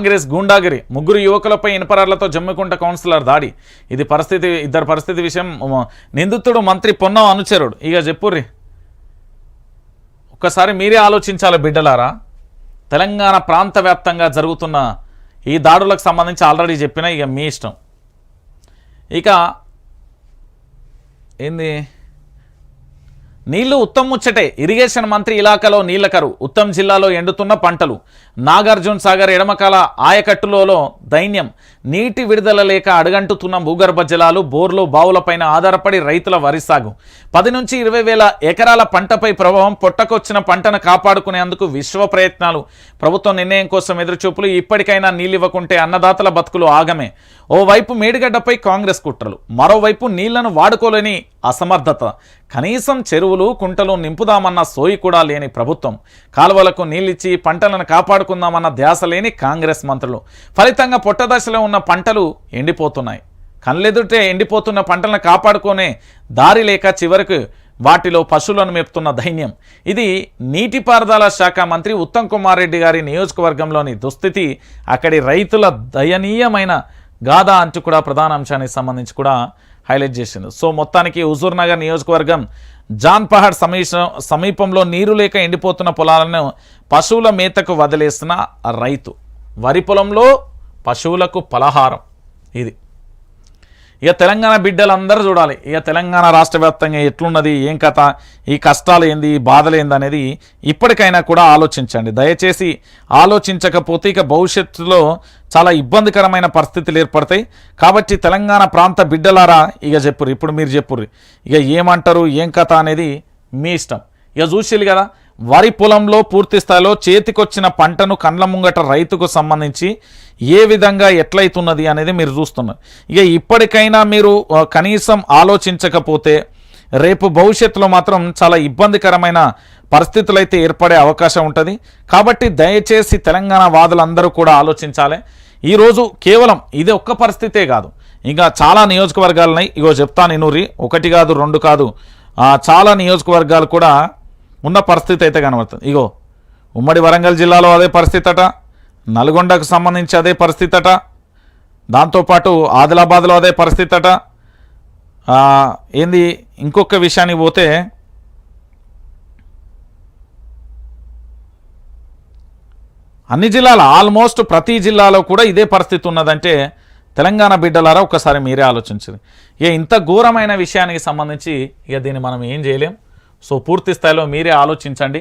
కాంగ్రెస్ గూండాగిరి ముగ్గురు యువకులపై ఇనపరాళ్ళతో జమ్మికుంట కౌన్సిలర్ దాడి. ఇది పరిస్థితి ఇద్దరు పరిస్థితి విషయం. నిందితుడు మంత్రి పొన్నం అనుచరుడు. ఇక చెప్పుర్రి. ఒక్కసారి మీరే ఆలోచించాలి బిడ్డలారా. తెలంగాణ ప్రాంత వ్యాప్తంగా జరుగుతున్న ఈ దాడులకు సంబంధించి ఆల్రెడీ చెప్పిన ఇక మీ ఇష్టం. ఇక ఏంది? నీళ్ళు ఉత్తమ్ ముచ్చటే. ఇరిగేషన్ మంత్రి ఇలాకాలో నీళ్ళ కరువు ఉత్తమ్ జిల్లాలో ఎండుతున్న పంటలు. నాగార్జున సాగర్ ఎడమకాల ఆయకట్టులలో దైన్యం. నీటి విడుదల లేక అడుగంటుతున్న భూగర్భ జలాలు బోర్లు బావులపైన ఆధారపడి రైతుల వరి సాగు. పది నుంచి ఇరవై వేల ఎకరాల పంటపై ప్రభావం పొట్టకొచ్చిన పంటను కాపాడుకునేందుకు విశ్వ ప్రయత్నాలు. ప్రభుత్వం నిర్ణయం కోసం ఎదురుచూపులు ఇప్పటికైనా నీళ్ళు ఇవ్వకుంటే అన్నదాతల బతుకులు ఆగమే. ఓవైపు మేడిగడ్డపై కాంగ్రెస్ కుట్రలు. మరోవైపు నీళ్ళను వాడుకోలేని అసమర్థత. కనీసం చెరువులు కుంటలు నింపుదామన్న సోయి కూడా లేని ప్రభుత్వం. కాలువలకు నీళ్ళిచ్చి పంటలను కాపాడుకుందామన్న ధ్యాస లేని కాంగ్రెస్ మంత్రులు. ఫలితంగా పొట్టదశలో ఉన్న పంటలు ఎండిపోతున్నాయి. కళ్ళెదుటే ఎండిపోతున్న పంటలను కాపాడుకునే దారి లేక చివరకు వాటిలో పశువులను మేపుతున్న దైన్యం. ఇది నీటిపారుదల శాఖ మంత్రి ఉత్తమ్ కుమార్ రెడ్డి గారి నియోజకవర్గంలోని దుస్థితి. అక్కడి రైతుల దయనీయమైన గాథ అంటూ కూడా ప్రధాన అంశానికి సంబంధించి కూడా హైలైట్ చేసింది సో మొత్తానికి హుజూర్ నగర్ నియోజకవర్గం జాన్ పహాడ్ సమీపంలో నీరు లేక ఎండిపోతున్న పొలాలను పశువుల మేతకు వదిలేసిన రైతు. వరి పొలంలో పశువులకు పలహారం. ఇది. ఇక తెలంగాణ బిడ్డలందరూ చూడాలి. ఇక తెలంగాణ రాష్ట్ర వ్యాప్తంగా ఎట్లున్నది ఏం కథ ఈ కష్టాలు ఏంది ఈ బాధలు ఏంది అనేది ఇప్పటికైనా కూడా ఆలోచించండి. దయచేసి ఆలోచించకపోతే ఇక భవిష్యత్తులో చాలా ఇబ్బందికరమైన పరిస్థితులు ఏర్పడతాయి. కాబట్టి తెలంగాణ ప్రాంత బిడ్డలారా ఇక చెప్పుర్రి ఇప్పుడు మీరు చెప్పుర్రి ఇక ఏమంటారు ఏం కథ అనేది మీ ఇష్టం. ఇక చూసిల్లు కదా వరి పొలంలో పూర్తి స్థాయిలో చేతికొచ్చిన పంటను కండ్ల ముంగట రైతుకు సంబంధించి ఏ విధంగా ఎట్లయితున్నది అనేది మీరు చూస్తున్నారు. ఇక ఇప్పటికైనా మీరు కనీసం ఆలోచించకపోతే రేపు భవిష్యత్తులో మాత్రం చాలా ఇబ్బందికరమైన పరిస్థితులు అయితే ఏర్పడే అవకాశం ఉంటుంది. కాబట్టి దయచేసి తెలంగాణ వాదులందరూ కూడా ఆలోచించాలి. ఈరోజు కేవలం ఇది ఒక్క పరిస్థితే కాదు. ఇంకా చాలా నియోజకవర్గాలున్నాయి. ఇగో చెప్తాను ఇనూరి. ఒకటి కాదు రెండు కాదు. చాలా నియోజకవర్గాలు కూడా ఉన్న పరిస్థితి అయితే కనబడుతుంది. ఇగో ఉమ్మడి వరంగల్ జిల్లాలో అదే పరిస్థితి అట నల్గొండకు సంబంధించి అదే పరిస్థితి అట దాంతోపాటు ఆదిలాబాద్లో అదే పరిస్థితి అట ఏంది ఇంకొక విషయానికి పోతే అన్ని జిల్లాల ఆల్మోస్ట్ ప్రతి జిల్లాలో కూడా ఇదే పరిస్థితి ఉన్నదంటే తెలంగాణ బిడ్డలారా ఒకసారి మీరే ఆలోచించండి. ఇక ఇంత ఘోరమైన విషయానికి సంబంధించి ఇక దీన్ని మనం ఏం చేయలేం. సో పూర్తి స్థాయిలో మీరే ఆలోచించండి.